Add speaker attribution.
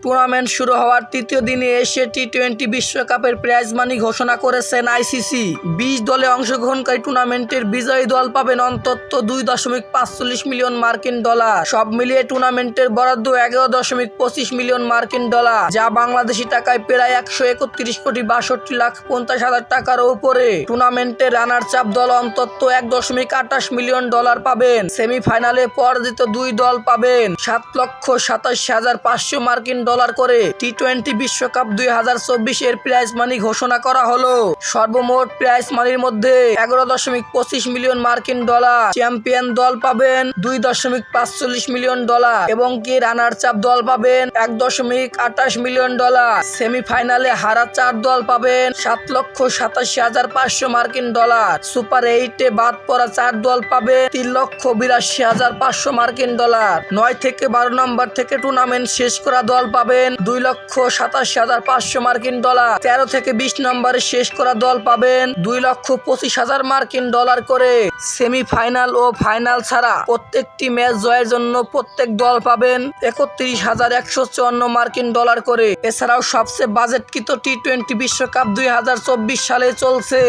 Speaker 1: Tournament শুরু হওয়ার তৃতীয় দিনে এসে টি টোয়েন্টি বিশ্বকাপের প্রাইজ মানি ঘোষণা করেছেন আইসিসি বিশ দলে অংশগ্রহণকারী টুর্নামেন্টের বিজয়ী দল পাবেন অন্তত দুই দশমিক পাঁচচল্লিশ মিলিয়ন মার্কিন ডলার। সব মিলিয়ে টুর্নামেন্টের বরাদ্দ এগারো দশমিক পঁচিশ মিলিয়ন মার্কিন ডলার, যা বাংলাদেশি টাকায় প্রায় একশো একত্রিশ কোটি বাষট্টি লাখ পঞ্চাশ হাজার টাকার উপরে। টুর্নামেন্টের রানার চাপ দল অন্তত এক দশমিক আঠাশ মিলিয়ন ডলার পাবেন। সেমিফাইনালে পরাজিত দুই দল পাবেন সাত লক্ষ সাতাশ হাজার পাঁচশো মার্কিন ডলার করে টি টোয়েন্টি বিশ্বকাপ দুই হাজার চব্বিশের প্রাইজ মানি ঘোষণা করা হলো। সর্বমোট প্রাইজ মানির মধ্যে এগারো দশমিক পঁচিশ মিলিয়ন মার্কিন ডলার চ্যাম্পিয়ন দল পাবেন দুই দশমিক পাঁচচল্লিশ মিলিয়ন ডলার এবং কি রানার চাপ দল পাবেন এক দশমিক আঠাশ মিলিয়ন ডলার। সেমিফাইনালে হারা চার দল পাবেন সাত লক্ষ সাতাশি হাজার পাঁচশো মার্কিন ডলার। সুপার এইটে বাদ পড়া চার দল পাবে তিন লক্ষ বিরাশি হাজার পাঁচশো মার্কিন ডলার। নয় থেকে বারো নম্বর থেকে টুর্নামেন্ট শেষ করা দল পাবেন দুই লক্ষ সাতাশি হাজার পাঁচশো মার্কিন ডলার। তেরো থেকে বিশ নম্বরে শেষ করা দল পাবেন দুই লক্ষ পঁচিশ হাজার মার্কিন ডলার করে। সেমিফাইনাল ও ফাইনাল ছাড়া প্রত্যেকটি ম্যাচ জয়ের জন্য প্রত্যেক দল পাবেন একত্রিশ হাজার একশো চুয়ান্ন মার্কিন ডলার করে। এছাড়াও সবচেয়ে বাজেটকৃত টি টোয়েন্টি বিশ্বকাপ দুই হাজার চব্বিশ সালে চলছে।